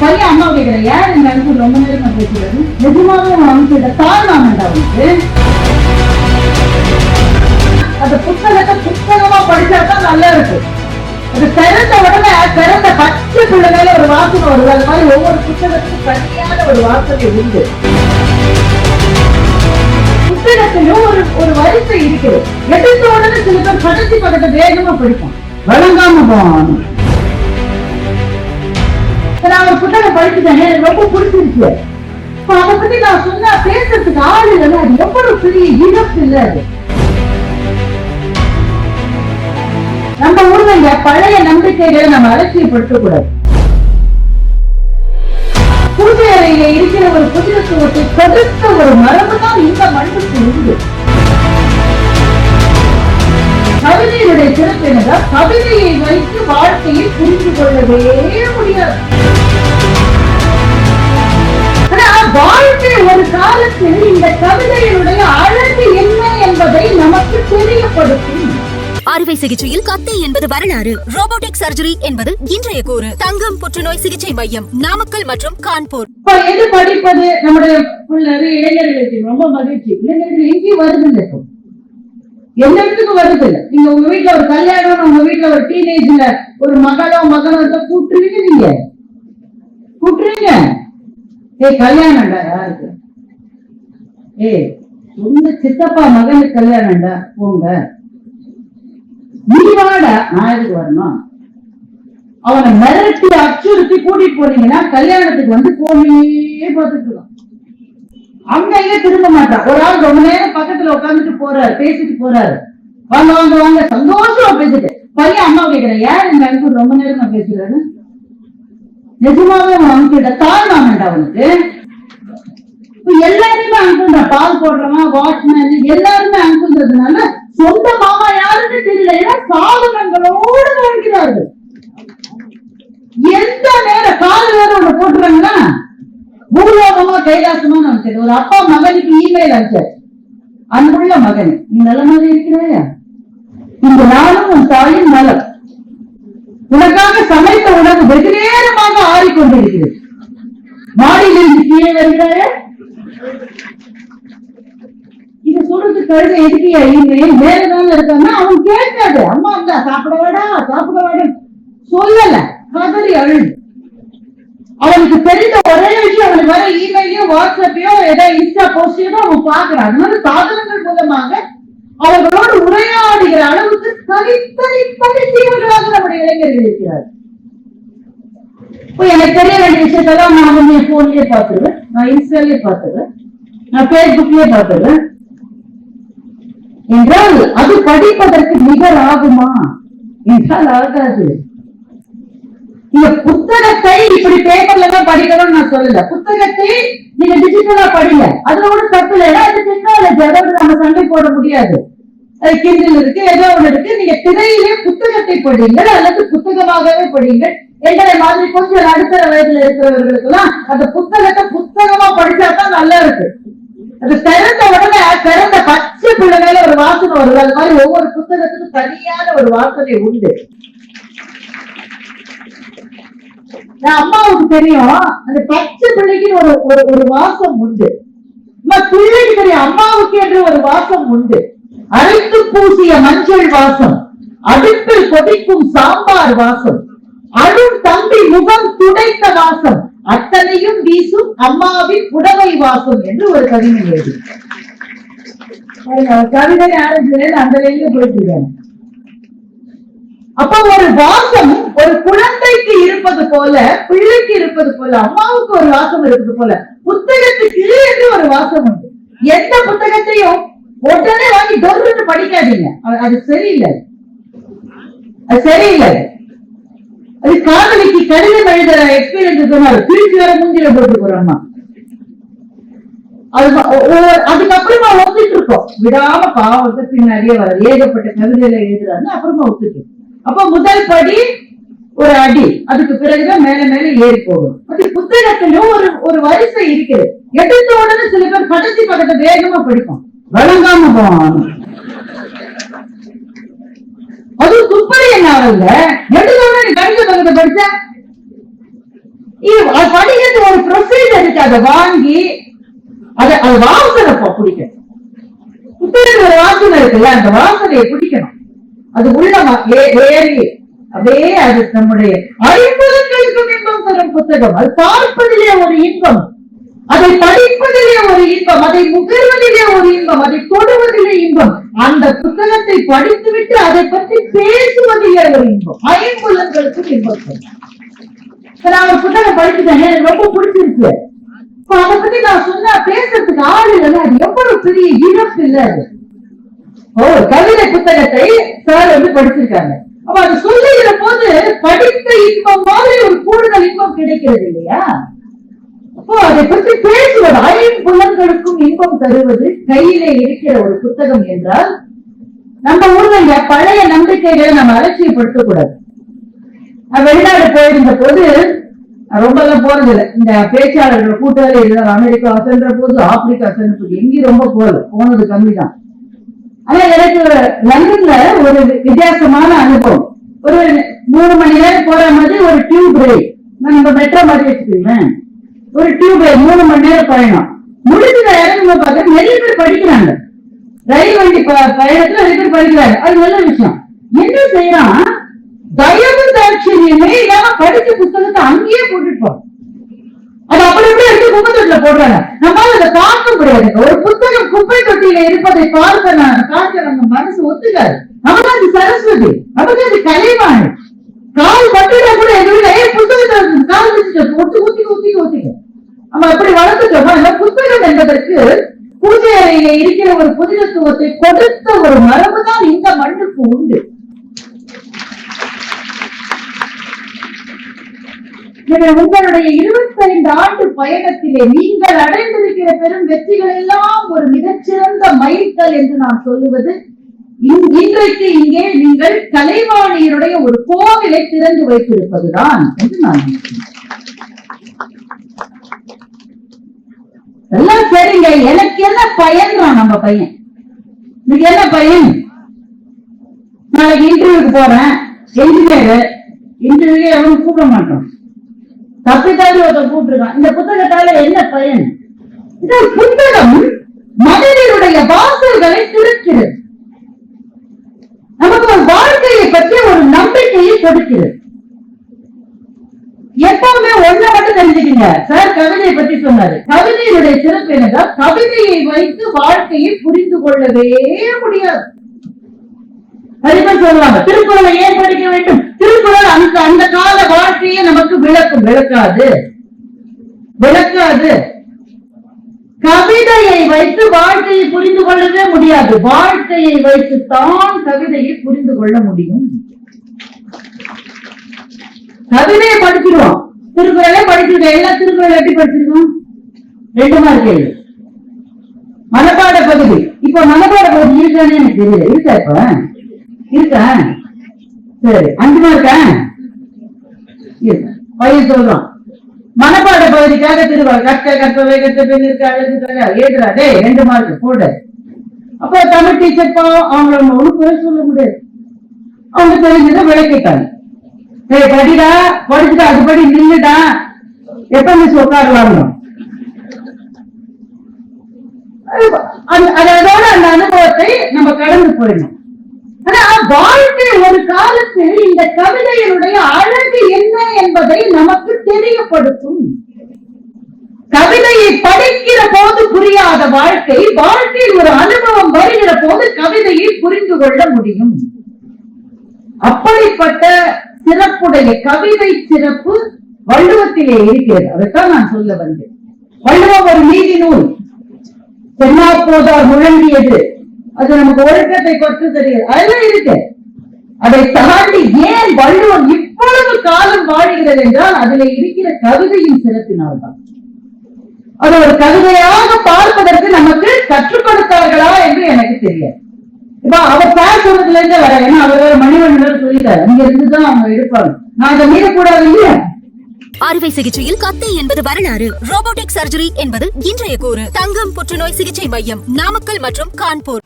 பையன் அம்மா கேக்குற? யார் இந்த அனுப்பு ரொம்ப நேரம் நான் பேசுறது. நிஜமாவே அவன் அனுப்பிட்ட தாழ்வாமண்டா அவனுக்கு அந்த புத்தகத்தை புத்தகமா படிச்சா தான் நல்லா இருக்கும் அது திறந்த உடனே திறந்த பச்சை பிள்ளைகள ஒரு வாசனை வருது. அது மாதிரி ஒவ்வொரு புத்தகத்துக்கும் தனியான ஒரு வாசனை உண்டு புத்தகத்திலும் ஒரு ஒரு வரிசை இருக்குது எடுத்த உடனே சில பேர் கடைசி பக்கத்தை வேகமா படிப்போம் வழங்காம போவான் நான் ஒரு புத்தகம் படிச்சுட்டேன் எனக்கு ரொம்ப பிடிச்சிருச்சு. இப்ப அதை பத்தி நான் சொன்னா பேசுறதுக்கு ஆள் இல்லைன்னா அது எவ்வளவு பெரிய இழப்பு இல்ல அது. நம்ம ஊர்ல பழைய நம்பிக்கைகளை நம்ம அலட்சியப்படுத்த கூடாது பூஜை அறையில இருக்கிற ஒரு புதினத்துவத்தை தடுத்த ஒரு மரபு தான் இந்த மண்ணுக்கு உண்டு. கவிதையுடைய சிறப்பு என்னதான் கவிதையை வைத்து வாழ்க்கையை புரிந்து கொள்ளவே முடியாது. வாழ்க்கை ஒரு காலத்தில் இந்த கவிதையினுடைய அழகு என்ன என்பதை நமக்கு தெரியப்படுத்தும். அறுவை சிகிச்சையில் கத்தை என்பது வரலாறு. ரோபோட்டிக் சர்ஜரி என்பது இன்றைய கூறு. தங்கம் புற்றுநோய் சிகிச்சை மையம் நாமக்கல் மற்றும் கான்பூர். எது படிப்பது? நம்முடைய இளைஞர்களுக்கு ரொம்ப மகிழ்ச்சி. இளைஞர்கள் எங்கேயும் வருது இல்லை இப்போ. எந்த இடத்துக்கும் வருது இல்லை நீங்க உங்க வீட்டுல ஒரு கல்யாணம் உங்க வீட்டுல ஒரு டீனேஜ்ல ஒரு மகளோ மகனோ கூட்டுருவீங்க நீங்க. கூட்டுறீங்க. ஏய் கல்யாணம்டா யாருக்கு? ஏய் உங்க சித்தப்பா மகனுக்கு கல்யாணம்டா போங்க. நீ வாடா நான் எதுக்கு வரணும்? அவனை மிரட்டி அச்சுறுத்தி கூட்டிட்டு போனீங்கன்னா கல்யாணத்துக்கு வந்து போனே பார்த்துக்கலாம். அங்க எங்க திரும்ப மாட்டான். ஒரு ஆள் ரொம்ப நேரம் பக்கத்துல உட்காந்துட்டு போறாரு பேசிட்டு போறாரு. வாங்க வாங்க வாங்க. சந்தோஷமா பேசிட்டு. பையன் அம்மா கேக்குறேன். யார் இந்த அனுப்பு ரொம்ப நேரம் நான் பேசுறாரு. நிஜமாவே அவன் அனுப்பிட்ட தாழ் அவனுக்கு? எல்லாருமே அனுப்புன்ற பால் போடுறவன் வாட்ச்மேன் எல்லாருமே அனுப்புன்றதுனால சொந்த மாமா யாருன்னு தெரியல. ஏன்னா சாதனங்களோடு வாழ்கிறார்கள். எந்த நேரம் கால வேற ஒண்ணு போட்டுறாங்கன்னா பூலோகமா கைலாசமா நினைச்சது ஒரு அப்பா மகனுக்கு இமெயில் அனுப்பிச்சார். அன்புள்ள மகன் நீ நலமாக இருக்கிறாயா? இந்த நாளும் உன் தாயின் நலம். உனக்காக சமைத்த உனக்கு வெகு நேரம் கொண்டிருக்கிறது மாடியிலிருந்து கீழே வருகிறாரு? இத சொல்றது கழுத எதுக்கியா வேற மேலதான் இருக்கான்னா அவன் கேட்காது. அம்மா அந்த சாப்பிட வேடா சாப்பிட வேடா. சொல்லல. கதறி அழுது. அவனுக்கு தெரிந்த ஒரே விஷயம் அவனுக்கு வர இமெயிலையோ வாட்ஸ்அப்பையோ ஏதாவது இன்ஸ்டா போஸ்டையோ அவன் பாக்குறான் மாதிரி சாதனங்கள் மூலமாக அவர்களோடு உரையாடுகிற அளவுக்கு தனித்தனி தனித்தீவர்களாக நம்முடைய இளைஞர்கள் இருக்கிறார் இப்போ எனக்கு தெரிய வேண்டிய விஷயத்தெல்லாம் நான் வந்து என் போன்லயே பார்த்துருவேன் நான் இன்ஸ்டாலே பாத்துருவேன் நான் பேஸ்புக்லயே பாத்துருவேன் என்றால் அது படிப்பதற்கு நிகர் ஆகுமா என்றால் ஆகாது. இந்த புத்தகத்தை இப்படி பேப்பர்ல தான் படிக்கணும்னு நான் சொல்லல. புத்தகத்தை நீங்க டிஜிட்டலா படிங்க. அதுல ஒண்ணு தப்பு இல்லை. அது டெக்னாலஜி நம்ம சண்டை போட முடியாது. அது கிண்டில் இருக்கு ஏதோ ஒண்ணு இருக்கு. நீங்க திரையிலே புத்தகத்தை படிங்கள் அல்லது புத்தகமாகவே படிங்கள் எங்களை மாதிரி கொஞ்சம் நடுத்தர வயதுல இருக்கிறவர்களுக்கு எல்லாம் அந்த புத்தகத்தை புத்தகமா படிச்சா தான் நல்லா இருக்கு. அது திறந்த உடனே திறந்த பச்சை பிள்ளை ஒரு வாசனை வருது. அது மாதிரி ஒவ்வொரு புத்தகத்துக்கும் தனியான ஒரு வாசனை உண்டு. நான் அம்மாவுக்கு தெரியும் அந்த பச்சை பிள்ளைக்கு ஒரு ஒரு ஒரு வாசம் உண்டு. பிள்ளைக்கு தெரியும் அம்மாவுக்கு என்று ஒரு வாசம் உண்டு. அரைத்து பூசிய மஞ்சள் வாசம் அடுப்பில் கொதிக்கும் சாம்பார் வாசம் அணு தம்பி முகம் துடைத்த வாசம். அத்தனையும் வீசும் அம்மாவின் புடவை வாசம் என்று ஒரு கவிதை எழுதி. கவிதை ஆரம்பிச்சதுல அந்த வெளியில போயிட்டு அப்ப ஒரு வாசம் ஒரு குழந்தைக்கு இருப்பது போல பிள்ளைக்கு இருப்பது போல அம்மாவுக்கு ஒரு வாசம் இருப்பது போல புத்தகத்துக்கு என்று ஒரு வாசம் உண்டு. எந்த புத்தகத்தையும் உடனே வாங்கி தொன்று படிக்காதீங்க. அது- அது சரியில்லை. அது சரியில்லை. அது காதலிக்கு கடிதம் எழுதுற எக்ஸ்பீரியன்ஸ் சொன்னாரு. பிரிச்சு வர மூஞ்சில போட்டு போறோம்மா அது அதுக்கப்புறமா ஒத்துட்டு இருக்கோம். விடாம பாவத்தை பின்னாடியே வர ஏகப்பட்ட கவிதையில எழுதுறாருன்னு அப்புறமா ஒத்துட்டு அப்ப முதல் படி ஒரு அடி. அதுக்கு பிறகுதான் மேல மேல ஏறி போகும் அது புத்தகத்திலும் ஒரு ஒரு வரிசை இருக்குது. எடுத்த உடனே சில பேர் கடைசி பக்கத்தை வேகமா படிப்போம். வழங்காம போவான் அது துப்பறி என்ன எடுத்த உடனே நீ கடைசி பக்கத்தை படிச்ச? அது படிக்கிறது ஒரு ப்ரொசீஜர் இருக்கு. அதை வாங்கி அதை அது வாசனை பிடிக்கணும். புத்தகத்துல ஒரு வாசனை இருக்குல்ல அந்த வாசனையை பிடிக்கணும். அது உள்ள ஏறி அதே அது நம்முடைய ஐம்பதுகளுக்கும் இன்பம் தரும் புத்தகம். அது பார்ப்பதிலே ஒரு இன்பம். அதை படிப்பதிலே ஒரு இன்பம். அதை முகர்வதிலே ஒரு இன்பம். அதை தொடுவதிலே இன்பம். அந்த புத்தகத்தை படித்துவிட்டு அதை பற்றி பேசுவது ஒரு இன்பம்? ஐம்புலன்களுக்கும் இன்பம் நான் ஒரு புத்தகம் படிச்சுட்டேன். எனக்கு ரொம்ப பிடிச்சிருக்கு இப்ப அதை பத்தி நான் சொன்னா பேசுறதுக்கு ஆள் இல்லைன்னா அது எவ்வளவு பெரிய இழப்பு இல்ல அது. ஓ கவிதை புத்தகத்தை சார் வந்து படிச்சிருக்காங்க. அப்ப அது சொல்லுகிற போது படித்த இன்பம் மாதிரி ஒரு கூடுதல் இன்பம் கிடைக்கிறது இல்லையா? அப்போ அதை பற்றி பேசுவது ஐம்புலன்களுக்கும் இன்பம் தருவது கையிலே இருக்கிற ஒரு புத்தகம் என்றால் நம்ம ஊர்ல பழைய நம்பிக்கைகளை நம்ம அலட்சியப்படுத்த கூடாது வெளிநாடு போயிருந்த போது ரொம்ப எல்லாம் போறது இல்லை இந்த பேச்சாளர்கள் கூட்டாளி இருந்தார் அமெரிக்கா சென்ற போது ஆப்பிரிக்கா சென்ற போது எங்கேயும் ரொம்ப போகல. போனது கம்மி தான் ஆனா எனக்கு லண்டன்ல ஒரு வித்தியாசமான அனுபவம். ஒரு மூணு மணி நேரம் போற மாதிரி ஒரு டியூப் ரயில் நான் நம்ம மெட்ரோ மாதிரி வச்சுக்கோங்களேன். ஒரு டியூப் மூணு மணி நேரம் பயணம். முடிஞ்ச இறங்கும் பார்த்தா நிறைய பேர் படிக்கிறாங்க. ரயில் வண்டி பயணத்துல நிறைய பேர் படிக்கிறாங்க. அது நல்ல விஷயம். என்ன செய்யலாம் தயவு தாட்சியமே இல்லாம படிச்ச புத்தகத்தை அங்கேயே போட்டுட்டு அது அப்படி எப்படி எடுத்து குப்பை தொட்டில போடுறாங்க. நம்மளால அதை பார்க்க முடியாது. ஒரு புத்தகம் குப்பை தொட்டியில இருப்பதை பார்க்க நான் பார்க்க நம்ம மனசு ஒத்துக்காது. நமக்கு அது சரஸ்வதி. நமக்கு அது கலைவாணி. கால் பட்டுடா கூட எங்க வீட்டுல ஏய் புத்தகத்தை கால் வச்சுட்டு ஒத்தி ஊத்திக்க நம்ம எப்படி வளர்த்துட்டோமோ அந்த புத்தகம் என்பதற்கு பூஜை அறையில இருக்கிற ஒரு புதினத்துவத்தை கொடுத்த ஒரு மரபு தான் இந்த மண்ணுக்கு உண்டு. எனவே உங்களுடைய இருபத்தைந்து ஆண்டு பயணத்திலே நீங்கள் அடைந்திருக்கிற பெரும் வெற்றிகள் எல்லாம் ஒரு மிகச்சிறந்த மைல்கல் என்று நான் சொல்லுவது. இன்- இன்றைக்கு இங்கே நீங்கள் கலைவாணியருடைய ஒரு கோவிலை திறந்து வைத்திருப்பதுதான் என்று நான் நினைக்கிறேன். எல்லாம் சரிங்க. எனக்கு என்ன பயன்றான் நம்ம பையன்? இன்னைக்கு என்ன பையன்? நாளைக்கு இன்டர்வியூக்கு போறேன். என்ஜினியர் இன்டர்வியூ எவனும் கூப்பிட மாட்டோம் தப்பித்தாடி ஒருத்தன் கூப்பிட்டுருக்கான். இந்த புத்தகத்தால என்ன பயன்? இந்த புத்தகம். மனிதனுடைய வாசல்களை திறக்கிறது. நமக்கு ஒரு வாழ்க்கையை பற்றி ஒரு நம்பிக்கையை கொடுக்கிறது. எப்பவுமே ஒண்ண மட்டும் தெரிஞ்சுக்கங்க. கவிதையை பத்தி சொன்னாரு. கவிதையினுடைய சிறப்பு என்னதான் கவிதையை வைத்து வாழ்க்கையை புரிந்து கொள்ளவே முடியாது. அதிபர் சொல்லுவாங்க திருக்குறளை ஏன் படிக்க வேண்டும்? திருக்குறள் அந்த அந்த கால வாழ்க்கையை நமக்கு விளக்கும். விளக்காது. விளக்காது. கவிதையை வைத்து வாழ்க்கையை புரிந்து கொள்ளவே முடியாது. வாழ்க்கையை வைத்து தான் கவிதையை புரிந்து கொள்ள முடியும். கவிதையை படிச்சிருவோம். திருக்குறளே படிச்சிருக்கோம் எல்லா திருக்குறள் எப்படி படிச்சிருக்கோம் ரெண்டு மார்க் எழுது மனப்பாட பகுதி. இப்ப மனப்பாட பகுதி இருக்கானே எனக்கு தெரியல. இருக்கா இப்ப? இருக்கா? சரி அஞ்சு மார்க்கா பையன் சொல்றான். மனப்பாட பகுதிக்காக திருவாள் கற்க கற்பவை கற்ற பெண் இருக்க அழகு ரெண்டு மார்க் போடு. அப்ப தமிழ் டீச்சர் பாவம் அவங்கள நம்ம ஒண்ணு குறை சொல்ல முடியாது. அவங்க தெரிஞ்சதை விளக்கிட்டாங்க. ஏய் படிடா படிச்சுட்டு அது படி நின்னுடா எப்ப மிஸ் உட்காருவாங்க அதோட அந்த அனுபவத்தை நம்ம கடந்து போயிடணும். ஆனா வாழ்க்கை ஒரு காலத்தில் இந்த கவிதையினுடைய அழகு என்ன என்பதை நமக்கு தெரியப்படுத்தும். கவிதையை படிக்கிற போது புரியாத வாழ்க்கை வாழ்க்கையில் ஒரு அனுபவம் வருகிற போது கவிதையை புரிந்து கொள்ள முடியும். அப்படிப்பட்ட சிறப்புடைய கவிதை சிறப்பு வள்ளுவத்திலே இருக்கிறது. அதைத்தான் நான் சொல்ல வந்தேன். வள்ளுவம் ஒரு நீதி நூல். தென்னாப்போதார் முழங்கியது. அது நமக்கு ஒழுக்கத்தை கொத்து தெரியுது அதெல்லாம் இருக்கு. அதை தாண்டி ஏன் வள்ளுவம் இவ்வளவு காலம் வாழுகிறது என்றால் அதுல இருக்கிற கவிதையின் சிறப்பினால்தான். அது ஒரு கவிதையாக பார்ப்பதற்கு நமக்கு கற்றுக் கொடுத்தார்களா என்று எனக்கு தெரியாது. இப்ப அவர் பேசுறதுல இருந்து வர ஏன்னா அவர் வேற மணிவண்ணன் சொல்லிட்டாரு. அங்க இருந்துதான் அவங்க எடுப்பாங்க நான் இதை மீறக்கூடாது இல்லையா? அறுவை சிகிச்சையில் கத்தை என்பது வரலாறு. ரோபோட்டிக் சர்ஜரி என்பது இன்றைய கூறு. தங்கம் புற்றுநோய் சிகிச்சை மையம் நாமக்கல் மற்றும் கான்பூர்.